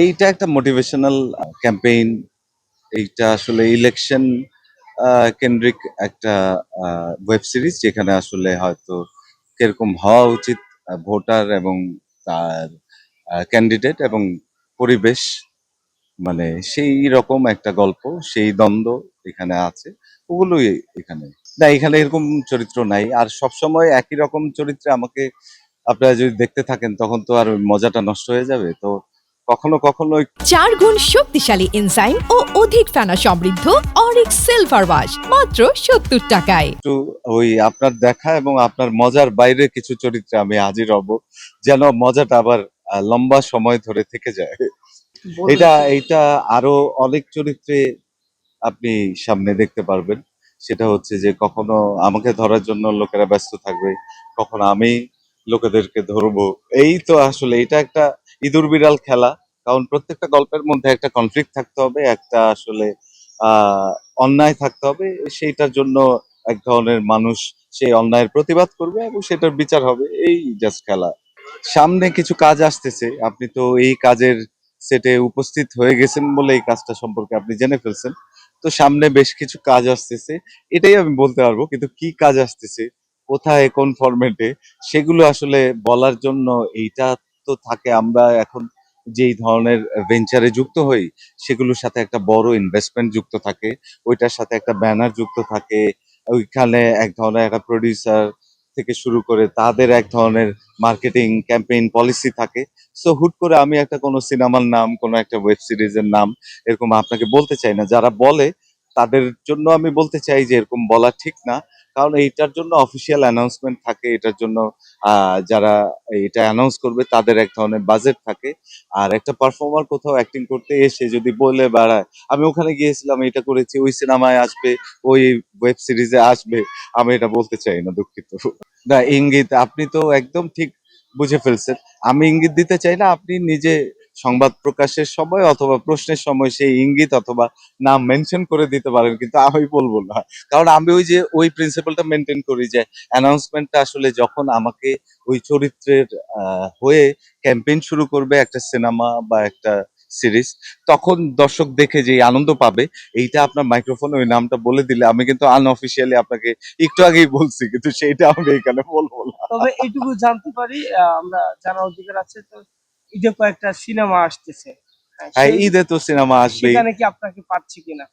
এইটা একটা motivational campaign এইটা আসলে ইলেকশন কেন্দ্রিক একটা ওয়েব সিরিজ যেখানে আসলে হয়তো কীরকম হওয়া উচিত ভোটার এবং তার ক্যান্ডিডেট এবং পরিবেশ। মানে সেই রকম একটা গল্প, সেই দ্বন্দ্ব এখানে আছে, ওগুলোই এখানে। না, এখানে এরকম চরিত্র নাই। আর সবসময় একই রকম চরিত্রে আমাকে, আপনারা যদি দেখতে থাকেন, তখন তো আর মজাটা নষ্ট হয়ে যাবে। তো কখনো কখনো চার গুণ শক্তিশালী এনজাইম ও অধিক ফেনা সমৃদ্ধ অরিক সিলভার ওয়াশ মাত্র সত্তর টাকায়। একটু ওই আপনার দেখা এবং আপনার মজার বাইরে কিছু চরিত্রে আমি হাজির হব যেন মজাটা আবার আহ, লম্বা সময় ধরে থেকে যায়। এটা এইটা আরও অনেক চরিত্রে আপনি সামনে দেখতে পারবেন। সেটা হচ্ছে যে কখনো আমাকে ধরার জন্য লোকেরা ব্যস্ত থাকবে কখনো আমি লোকেদেরকে ধরবো। এই তো আসলে এটা একটা ইঁদুর বিড়াল খেলা, কারণ প্রত্যেকটা গল্পের মধ্যে একটা কনফ্লিক্ট থাকতে হবে, একটা আসলে অন্যায় থাকতে হবে, সেইটার জন্য এক ধরনের মানুষ সেই অন্যায়ের প্রতিবাদ করবে এবং সেটার বিচার হবে, এই জাস্ট খেলা। সামনে কিছু কাজ আসতেছে, আপনি তো এই কাজের সেটে উপস্থিত হয়ে গেছেন বলে এই কাজটা সম্পর্কে আপনি জেনে ফেলছেন, তো সামনে বেশ কিছু কাজ আসতেছে, এটাই আমি বলতে পারব, কিন্তু কি কাজ আসতেছে, কোথায়, কোন ফরম্যাটে সেগুলো আসলে বলার জন্য এইটা তো থাকে, আমরা এখন যেই ধরনের ভেঞ্চারে যুক্ত হই, সেগুলোর সাথে একটা বড় ইনভেস্টমেন্ট যুক্ত থাকে, ওইটার সাথে একটা ব্যানার যুক্ত থাকে, ওইখানে এক ধরনের একটা প্রডিউসার থেকে শুরু করে তাদের এক ধরনের মার্কেটিং ক্যাম্পেইন পলিসি থাকে। সো হুট করে আমি একটা কোনো সিনেমার নাম, কোনো একটা ওয়েব সিরিজের নাম, এরকম আপনাকে বলতে চাই না। যারা বলে তাদের জন্য আমি বলতে চাই যে এরকম বলা ঠিক না। কারণ এইটার জন্য অফিসিয়াল অ্যানাউন্সমেন্ট থাকে, এটার জন্য যারা এটা অ্যানাউন্স করবে তাদের এক ধরনের বাজেট থাকে। আর একটা পারফর্মার কোথাও অ্যাক্টিং করতে এসে যদি বলে বেড়ায়, আমি ওখানে গিয়েছিলাম, এটা করেছি, ওই সিনেমায় আসবে, ওই ওয়েব সিরিজে আসবে। আমি এটা বলতে চাই না, দুঃখিত। না, ইঙ্গিত, আপনি তো একদম ঠিক বুঝে ফেলছেন। আমি ইঙ্গিত দিতে চাই না, আপনি নিজে সংবাদ প্রকাশের সময় অথবা প্রশ্নের সময় সেই ইঙ্গিত অথবা নাম মেনশন করে দিতে পারেন, কিন্তু আমি বলব না। কারণ আমি ওই যে, ওই প্রিন্সিপালটা মেনটেন করি যে অ্যানাউন্সমেন্টটা আসলে যখন আমাকে ওই চরিত্রের হয়ে ক্যাম্পেইন শুরু করবে একটা সিনেমা বা একটা সিরিজ তখন দর্শক দেখে যে আনন্দ পাবে, এইটা আপনার মাইক্রোফোনে ওই নামটা বলে দিলে আমি কিন্তু আনঅফিসিয়ালি আপনাকে একটু আগেই বলছি, কিন্তু সেইটা আমি এখানে বলব না। তবে এইটুকু জানতে পারি আমরা জানার অধিকার আছে, তো ঈদে কয়েকটা সিনেমা আসতেছে। হ্যাঁ, হ্যাঁ ঈদে তো সিনেমা আসবেই। সেখানে কি আপনাকে পাচ্ছি কিনা?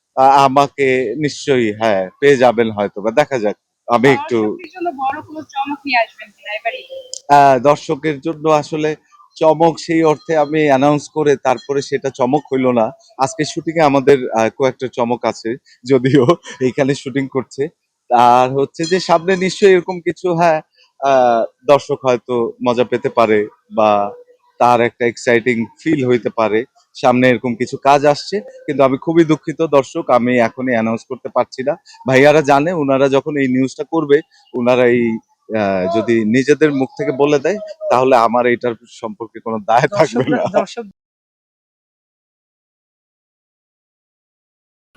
আমাকে নিশ্চয়ই হ্যাঁ পেয়ে যাবেন হয়তো বা দেখা যাক আমি একটু দর্শকের জন্য আসলে চমক সেই অর্থে আমি অ্যানাউন্স করে তারপরে সেটা চমক হইল না। আজকে শুটিং এ আমাদের কয়েকটা চমক আছে যদিও এইখানে শুটিং করছে। আর হচ্ছে যে সামনে নিশ্চয়ই এরকম কিছু হ্যাঁ আহ, দর্শক হয়তো মজা পেতে পারে বা তার একটা এক্সাইটিং ফিল হইতে পারে। সামনে এরকম কিছু কাজ আসছে কিন্তু আমি খুবই দুঃখিত দর্শক আমি এখনই অ্যানাউন্স করতে পারছি না। ভাইয়ারা জানে ওনারা যখন এই নিউজটা করবে ওনারা এই আহ, যদি নিজেদের মুখ থেকে বলে দেয় তাহলে আমার এটার সম্পর্কে কোনো দায় থাকবে না।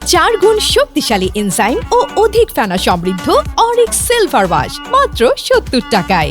চার গুণ শক্তিশালী এনজাইম ও অধিক ফেনা সমৃদ্ধ অরিক সিলভার ওয়াশ মাত্র সত্তর টাকায়।